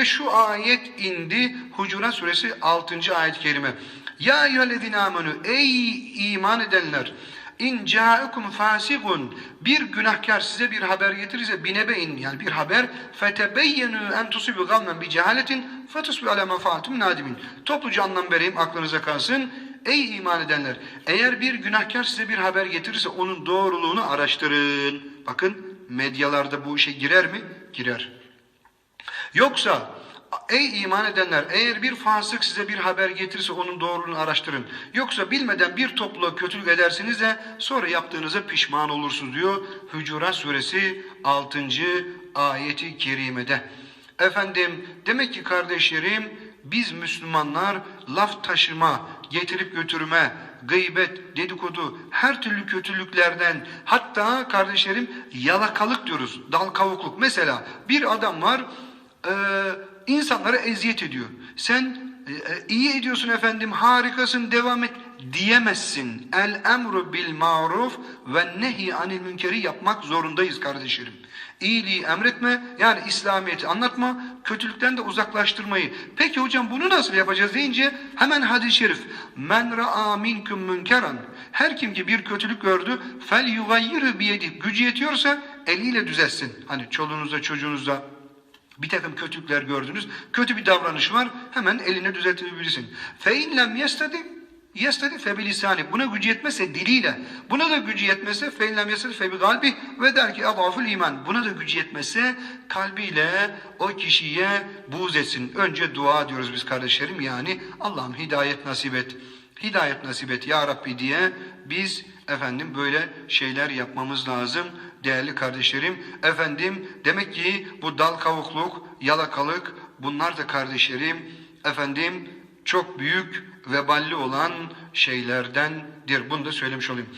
Ve şu ayet indi Hucurat suresi 6. ayet-i kerime. Ya eyyühellezine amenü ey iman edenler in ca'ukum fasigun bir günahkar size bir haber getirirse binebeyin yani bir haber fetebeyyenu en tusibu gavmen bi cehaletin fetusbi ala menfaatum nadimin. Topluca anlam vereyim aklınıza kalsın. Ey iman edenler eğer bir günahkar size bir haber getirirse onun doğruluğunu araştırın. Bakın medyalarda bu işe girer mi? Girer. Yoksa ey iman edenler eğer bir fasık size bir haber getirirse onun doğruluğunu araştırın. Yoksa bilmeden bir topluluğa kötülük edersiniz de sonra yaptığınıza pişman olursunuz diyor Hucurat suresi 6. ayeti kerimede. Efendim demek ki kardeşlerim biz Müslümanlar laf taşıma, getirip götürme, gıybet, dedikodu, her türlü kötülüklerden hatta kardeşlerim yalakalık diyoruz, dal kavukluk. Mesela bir adam var e, insanlara eziyet ediyor. Sen e, e, iyi ediyorsun efendim, harikasın, devam et diyemezsin. El emru bil maruf ve nehi anil münkeri yapmak zorundayız kardeşlerim. İyiliği emretme, yani İslamiyet'i anlatma, kötülükten de uzaklaştırmayı. Peki hocam bunu nasıl yapacağız deyince hemen hadis-i şerif. Men ra'a minkum münkeran. Her kim ki bir kötülük gördü, fel yugayyiru biyedi. Gücü yetiyorsa eliyle düzelsin. Hani çoluğunuzda çocuğunuzda bir takım kötülükler gördünüz. Kötü bir davranış var. Hemen eline düzeltebilirsin. Fe in lem yestedi Yestedi lisani. Buna gücü yetmezse diliyle. Buna da gücü yetmezse fe in lem yestedi febi kalbi ve der ki adaful iman. Buna da gücü yetmezse kalbiyle o kişiye buğz etsin. Önce dua diyoruz biz kardeşlerim. Yani Allah'ım hidayet nasip et. Hidayet nasip et ya Rabbi diye biz efendim böyle şeyler yapmamız lazım değerli kardeşlerim. Efendim demek ki bu dal kavukluk, yalakalık bunlar da kardeşlerim efendim çok büyük veballi olan şeylerdendir. Bunu da söylemiş olayım.